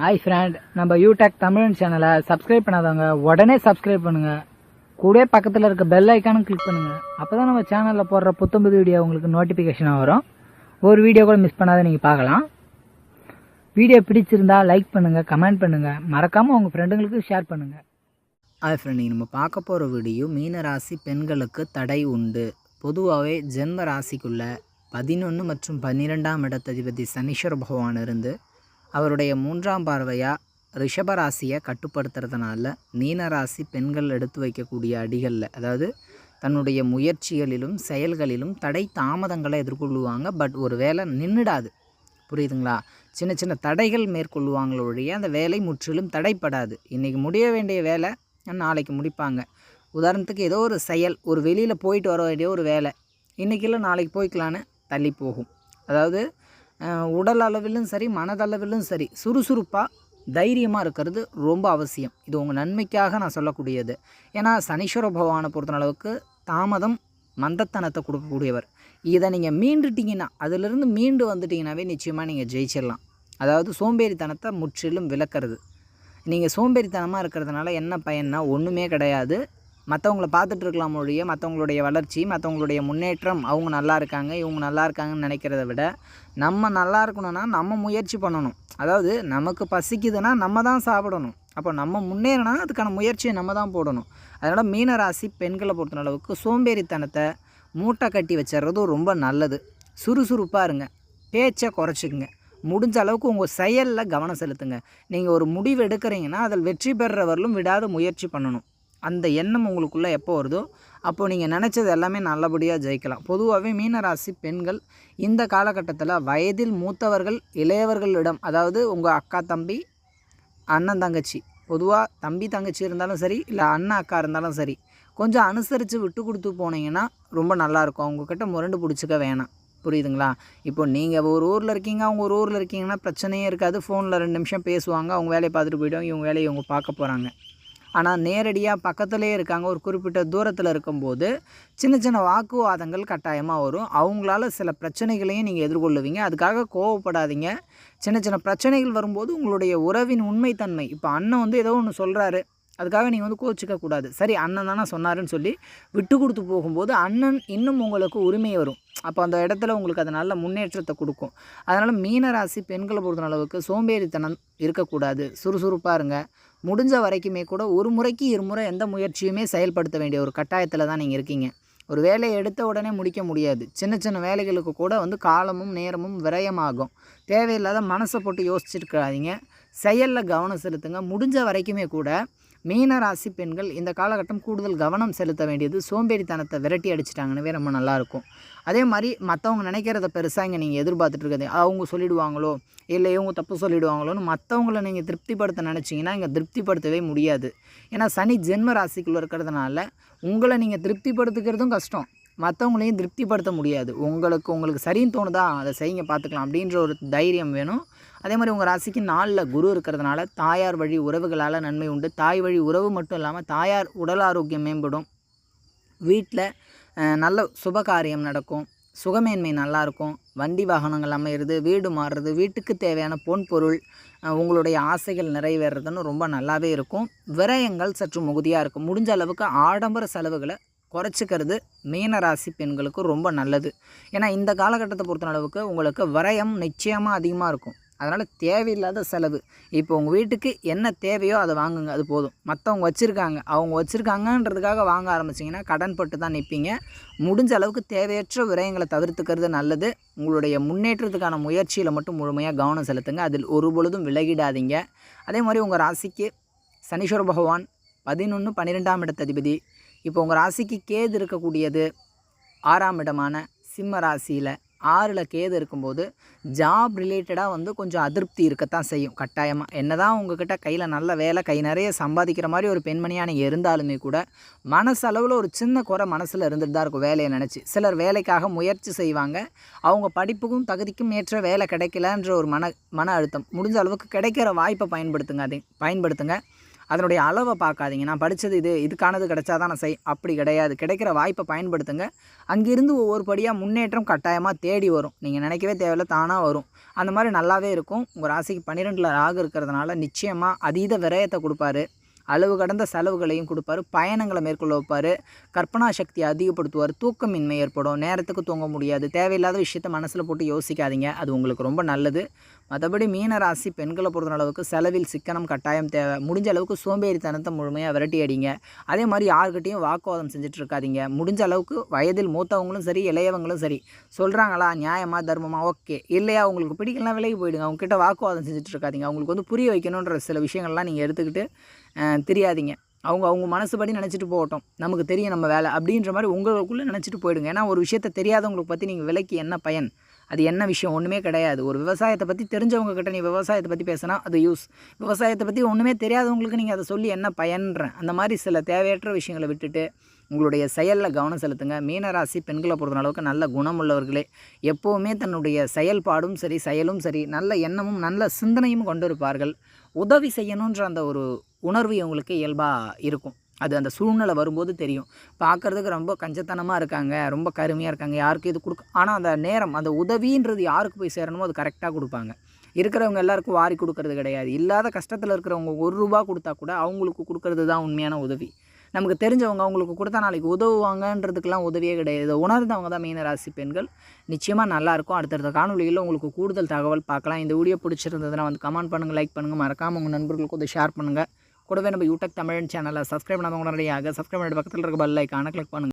Hi friend நம்ம யூடெக் தமிழ் சேனலை subscribe பண்ணாதவங்க உடனே சப்ஸ்கிரைப் பண்ணுங்க. கூட பக்கத்தில் இருக்க பெல் ஐக்கானும் கிளிக் பண்ணுங்க. அப்பதான் நம்ம சேனலில் போடுற புத்தம்புது வீடியோ உங்களுக்கு நோட்டிஃபிகேஷனாக வரும். ஒரு வீடியோ கூட மிஸ் பண்ணாத நீங்கள் பார்க்கலாம். வீடியோ பிடிச்சிருந்தா லைக் பண்ணுங்கள் கமெண்ட் பண்ணுங்கள் மறக்காமல் உங்கள் ஃப்ரெண்டுங்களுக்கு ஷேர் பண்ணுங்கள் ஹாய் ஃப்ரெண்ட் நீங்கள் நம்ம பார்க்க போகிற வீடியோ மீன ராசி பெண்களுக்கு தடை உண்டு. பொதுவாகவே ஜென்ம ராசிக்குள்ள பதினொன்று மற்றும் பன்னிரெண்டாம் இடத்ததிபதி சனீஸ்வர பகவான் இருந்து அவருடைய மூன்றாம் பார்வையாக ரிஷபராசியை கட்டுப்படுத்துறதுனால மீன ராசி பெண்கள் எடுத்து வைக்கக்கூடிய அடிகளில் அதாவது தன்னுடைய முயற்சிகளிலும் செயல்களிலும் தடை தாமதங்களை எதிர்கொள்ளுவாங்க பட் ஒரு வேலை நின்றுடாது புரியுதுங்களா? சின்ன சின்ன தடைகள் மேற்கொள்ளுவாங்களே ஒழிய அந்த வேலை முற்றிலும் தடைப்படாது. இன்றைக்கி முடிய வேண்டிய வேலை நாளைக்கு முடிப்பாங்க. உதாரணத்துக்கு ஏதோ ஒரு செயல் ஒரு வெளியில் போயிட்டு வர வேண்டிய ஒரு வேலை இன்றைக்கி இல்லை நாளைக்கு போய்க்கலான்னு தள்ளி போகும். அதாவது உடல் அளவிலும் சரி மனதளவிலும் சரி சுறுசுறுப்பாக தைரியமாக இருக்கிறது ரொம்ப அவசியம். இது உங்கள் நன்மைக்காக நான் சொல்லக்கூடியது. ஏன்னா சனீஸ்வர பகவானை பொறுத்தளவுக்கு தாமதம் மந்தத்தனத்தை கொடுக்கக்கூடியவர். இதை நீங்கள் மீண்டுட்டிங்கன்னா அதிலிருந்து மீண்டு வந்துட்டீங்கன்னாவே நிச்சயமாக நீங்கள் ஜெயிச்சிடலாம். அதாவது சோம்பேறித்தனத்தை முற்றிலும் விளக்கிறது நீங்கள் சோம்பேறித்தனமாக இருக்கிறதுனால என்ன பயன்னா ஒன்றுமே கிடையாது. மற்றவங்கள பார்த்துட்டு இருக்கலாம் மொழிய மற்றவங்களுடைய வளர்ச்சி மற்றவங்களுடைய முன்னேற்றம் அவங்க நல்லா இருக்காங்க இவங்க நல்லா இருக்காங்கன்னு நினைக்கிறத விட நம்ம நல்லா இருக்கணும்னா நம்ம முயற்சி பண்ணணும். அதாவது நமக்கு பசிக்குதுன்னா நம்ம தான் சாப்பிடணும். அப்போ நம்ம முன்னேறினா அதுக்கான முயற்சியை நம்ம தான் போடணும். அதனால் மீனராசி பெண்களை பொறுத்த அளவுக்கு சோம்பேறித்தனத்தை மூட்டை கட்டி வச்சிடுறது ரொம்ப நல்லது. சுறுசுறுப்பாக இருங்க. பேச்சை குறைச்சிக்குங்க. முடிஞ்ச அளவுக்கு உங்கள் செயலில் கவனம் செலுத்துங்க. நீங்கள் ஒரு முடிவு எடுக்கிறீங்கன்னா அதில் வெற்றி பெறுறவர்களும் விடாத முயற்சி பண்ணணும். அந்த எண்ணம் உங்களுக்குள்ளே எப்போ வருதோ அப்போது நீங்கள் நினச்சது எல்லாமே நல்லபடியாக ஜெயிக்கலாம். பொதுவாகவே மீனராசி பெண்கள் இந்த காலகட்டத்தில் வயதில் மூத்தவர்கள் இளையவர்களிடம் அதாவது உங்கள் அக்கா தம்பி அண்ணன் தங்கச்சி பொதுவாக தம்பி தங்கச்சி இருந்தாலும் சரி இல்லை அண்ணன் அக்கா இருந்தாலும் சரி கொஞ்சம் அனுசரித்து விட்டு கொடுத்து போனீங்கன்னா ரொம்ப நல்லாயிருக்கும் அவங்கக்கிட்ட முரண்டு பிடிச்சிக்க வேணாம். புரியுதுங்களா? இப்போ நீங்கள் ஒரு ஊரில் இருக்கீங்க அவங்க ஒரு ஊரில் இருக்கீங்கன்னா பிரச்சனையே இருக்காது. ஃபோனில் ரெண்டு நிமிஷம் பேசுவாங்க அவங்க வேலையை பார்த்துட்டு போயிடுவாங்க இவங்க வேலையை இவங்க பார்க்க போகிறாங்க ஆனால் நேரடியாக பக்கத்துலேயே இருக்காங்க ஒரு குறிப்பிட்ட தூரத்தில் இருக்கும்போது சின்ன சின்ன வாக்குவாதங்கள் கட்டாயமாக வரும். அவங்களால சில பிரச்சனைகளையும் நீங்கள் எதிர்கொள்ளுவீங்க. அதுக்காக கோவப்படாதீங்க. சின்ன சின்ன பிரச்சனைகள் வரும்போது உங்களுடைய உறவின் உண்மைத்தன்மை. இப்போ அண்ணன் வந்து ஏதோ ஒன்று சொல்கிறாரு அதுக்காக நீங்கள் வந்து கோச்சிக்க கூடாது. சரி அண்ணன் தானே சொன்னாருன்னு சொல்லி விட்டு கொடுத்து போகும்போது அண்ணன் இன்னும் உங்களுக்கு உரிமை வரும். அப்போ அந்த இடத்துல உங்களுக்கு அது நல்ல முன்னேற்றத்தை கொடுக்கும். அதனால் மீனராசி பெண்களை பொறுத்த அளவுக்கு சோம்பேறித்தனம் இருக்கக்கூடாது. சுறுசுறுப்பாக இருங்க. முடிஞ்ச வரைக்குமே கூட ஒரு முறைக்கு இருமுறை எந்த முயற்சியுமே செயல்படுத்த வேண்டிய ஒரு கட்டாயத்தில் தான் நீங்கள் இருக்கீங்க. ஒரு வேலையை எடுத்த உடனே முடிக்க முடியாது. சின்ன சின்ன வேலைகளுக்கு கூட வந்து காலமும் நேரமும் விரயமாகும். தேவையில்லாத மனசை போட்டு யோசிச்சிருக்காதீங்க செயலில் கவனம் செலுத்துங்க. முடிஞ்ச வரைக்குமே கூட மீன ராசி பெண்கள் இந்த காலகட்டம் கூடுதல் கவனம் செலுத்த வேண்டியது. சோம்பேறித்தனத்தை விரட்டி அடிச்சிட்டாங்கன்னவே ரொம்ப நல்லாயிருக்கும் அதே மாதிரி மற்றவங்க நினைக்கிறத பெருசாக இங்கே நீங்கள் எதிர்பார்த்துட்டு இருக்கிறது அவங்க சொல்லிடுவாங்களோ? இல்லை இவங்க தப்பு சொல்லிடுவாங்களோன்னு மற்றவங்கள நீங்கள் திருப்திப்படுத்த நினச்சிங்கன்னா இங்கே திருப்திப்படுத்தவே முடியாது. ஏன்னா சனி ஜென்ம ராசிக்குள்ளே இருக்கிறதுனால உங்களை நீங்கள் திருப்திப்படுத்துக்கிறதும் கஷ்டம். மற்றவங்களையும் திருப்திப்படுத்த முடியாது. உங்களுக்கு உங்களுக்கு சரின்னு தோணுதா? அதை செய்யுங்க பார்த்துக்கலாம் அப்படின்ற ஒரு தைரியம் வேணும். அதே மாதிரி உங்கள் ராசிக்கு நாளில் குரு இருக்கிறதுனால தாயார் வழி உறவுகளால் நன்மை உண்டு. தாய் வழி உறவு மட்டும் இல்லாமல் தாயார் உடல் ஆரோக்கியம் மேம்படும். வீட்டில் நல்ல சுபகாரியம் நடக்கும். சுகமேன்மை நல்லாயிருக்கும் வண்டி வாகனங்கள் அமையிறது வீடு மாறுறது வீட்டுக்கு தேவையான பொன் பொருள் உங்களுடைய ஆசைகள் நிறைவேறதுன்னு ரொம்ப நல்லாவே இருக்கும். விரயங்கள் சற்று மிகுதியாக இருக்கும். முடிஞ்ச அளவுக்கு ஆடம்பர செலவுகளை குறைச்சிக்கிறது மீன ராசி பெண்களுக்கு ரொம்ப நல்லது. ஏன்னா இந்த காலகட்டத்தை பொறுத்த அளவுக்கு உங்களுக்கு விரயம் நிச்சயமாக அதிகமாக இருக்கும். அதனால் தேவையில்லாத செலவு. இப்போ உங்கள் வீட்டுக்கு என்ன தேவையோ அதை வாங்குங்க அது போதும். மற்றவங்க வச்சுருக்காங்க. அவங்க வச்சுருக்காங்கன்றதுக்காக வாங்க ஆரம்பிச்சிங்கன்னா கடன் பட்டு தான் நிற்பீங்க முடிஞ்ச அளவுக்கு தேவையற்ற விரயங்களை தவிர்த்துக்கிறது நல்லது. உங்களுடைய முன்னேற்றத்துக்கான முயற்சியில் மட்டும் முழுமையாக கவனம் செலுத்துங்க. அதில் ஒரு பொழுதும் விலகிடாதீங்க. அதே மாதிரி உங்கள் ராசிக்கு சனீஸ்வர பகவான் பதினொன்று பன்னிரெண்டாம் இடத்ததிபதி. இப்போ உங்கள் ராசிக்கு கேது இருக்கக்கூடியது ஆறாம் இடமான சிம்ம ராசியில் ஆறில் கேது இருக்கும்போது ஜாப் ரிலேட்டடாக வந்து கொஞ்சம் அதிருப்தி இருக்கத்தான் செய்யும். கட்டாயமாக என்னதான் உங்ககிட்ட கையில் நல்ல வேலை கை நிறைய சம்பாதிக்கிற மாதிரி ஒரு பெண்மணியாக நீங்கள் இருந்தாலுமே கூட மனசளவில் ஒரு சின்ன குறை மனசில் இருந்துட்டு தான் இருக்கும் வேலையை நினச்சி. சிலர் வேலைக்காக முயற்சி செய்வாங்க. அவங்க படிப்புக்கும் தகுதிக்கும் ஏற்ற வேலை கிடைக்கலன்ற ஒரு மன மன அழுத்தம். முடிஞ்ச அளவுக்கு கிடைக்கிற வாய்ப்பை பயன்படுத்துங்க அதை பயன்படுத்துங்க. அதனுடைய அளவை பார்க்காதீங்க. நான் படித்தது இது இதுக்கானது கிடைச்சா தான் நான் செய் அப்படி கிடையாது. கிடைக்கிற வாய்ப்பை பயன்படுத்துங்க. அங்கிருந்து ஒவ்வொரு படியாக முன்னேற்றம் கட்டாயமாக தேடி வரும். நீங்கள் நினைக்கவே தேவையில்ல தானாக வரும். அந்த மாதிரி நல்லாவே இருக்கும். உங்கள் ராசிக்கு பன்னிரெண்டில் ராகு இருக்கிறதுனால நிச்சயமாக அதீத விரயத்தை கொடுப்பாரு. அளவு கடந்த செலவுகளையும் கொடுப்பாரு. பயணங்களை மேற்கொள்ள வைப்பார். கற்பனா சக்தியை அதிகப்படுத்துவார். தூக்கமின்மை ஏற்படும். நேரத்துக்கு தூங்க முடியாது. தேவையில்லாத விஷயத்த மனசில் போட்டு யோசிக்காதீங்க. அது உங்களுக்கு ரொம்ப நல்லது. மற்றபடி மீனராசி பெண்களை பொறுத்த அளவுக்கு செலவில் சிக்கனம் கட்டாயம் தேவை. முடிஞ்ச அளவுக்கு சோம்பேறித்தனத்தை முழுமையாக விரட்டி அடிங்க அதே மாதிரி யார்கிட்டையும் வாக்குவாதம் செஞ்சுட்டு இருக்காதிங்க முடிஞ்ச அளவுக்கு வயதில் மூத்தவங்களும் சரி இளையவங்களும் சரி சொல்கிறாங்களா நியாயமாக தர்மமாக ஓகே. இல்லையா உங்களுக்கு பிடிக்கலாம் விலகி போயிடுங்க. அவங்ககிட்ட வாக்குவாதம் செஞ்சுட்டு இருக்காதீங்க அவங்களுக்கு வந்து புரிய வைக்கணுன்ற சில விஷயங்கள்லாம் நீங்கள் எடுத்துக்கிட்டு தெரியாதீங்க. அவங்க அவங்க மனசுபடி நினச்சிட்டு போகட்டும். நமக்கு தெரியும் நம்ம வேலை. அப்படின்ற மாதிரி உங்களுக்குள்ளே நினச்சிட்டு போயிடுங்க. ஏன்னா ஒரு விஷயத்தை தெரியாதவங்களுக்கு பற்றி நீங்கள் விலைக்கு என்ன பயன்? அது என்ன விஷயம்? ஒன்றுமே கிடையாது. ஒரு விவசாயத்தை பற்றி தெரிஞ்சவங்க கிட்ட நீ விவசாயத்தை பற்றி பேசினா அது யூஸ் விவசாயத்தை பற்றி ஒன்றுமே தெரியாதவங்களுக்கு நீங்கள் அதை சொல்லி என்ன பயன்றேன் அந்த மாதிரி சில தேவையற்ற விஷயங்களை விட்டுட்டு உங்களுடைய செயலில் கவனம் செலுத்துங்க. மீனராசி பெண்களை பொறுத்த அளவுக்கு நல்ல குணமுள்ளவர்களே. எப்போவுமே தன்னுடைய செயல்பாடும் சரி செயலும் சரி நல்ல எண்ணமும் நல்ல சிந்தனையும் கொண்டு இருப்பார்கள் உதவி செய்யணுன்ற அந்த ஒரு உணர்வு இவங்களுக்கு இயல்பாக இருக்கும். அது அந்த சூழ்நிலை வரும்போது தெரியும். பார்க்குறதுக்கு ரொம்ப கஞ்சத்தனமாக இருக்காங்க ரொம்ப கருமையாக இருக்காங்க யாருக்கும் இது கொடுக்க ஆனால் அந்த நேரம் அந்த உதவின்றது யாருக்கு போய் சேரணுமோ அது கரெக்டாக கொடுப்பாங்க. இருக்கிறவங்க எல்லாருக்கும் வாரி கொடுக்கறது கிடையாது. இல்லாத கஷ்டத்தில் இருக்கிறவங்க ஒரு ரூபா கொடுத்தா கூட அவங்களுக்கு கொடுக்கறது தான் உண்மையான உதவி. நமக்கு தெரிஞ்சவங்க அவங்களுக்கு கொடுத்தா நாளைக்கு உதவுவாங்கன்றதுக்கெல்லாம் உதவியே கிடையாது. உணர்ந்தவங்க தான் மீன ராசி பெண்கள். நிச்சயமாக நல்லாயிருக்கும் அடுத்தடுத்த காணொலியில் உங்களுக்கு கூடுதல் தகவல் பார்க்கலாம். இந்த வீடியோ பிடிச்சிருந்ததுன்னா வந்து கமெண்ட் பண்ணுங்கள் லைக் பண்ணுங்கள் மறக்காமல் உங்கள் நண்பர்களுக்கு வந்து ஷேர் பண்ணுங்கள் கூடவே நம்ம யூடியூப் தமிழ் சேனலை சப்ஸ்கிரைப் பண்ணாமல் உடனடியாக சப்ஸ்கிரைப் பண்ணிட்டு பக்கத்தில் இருக்க பெல் ஐக்கானை கிளிக் பண்ணுங்கள்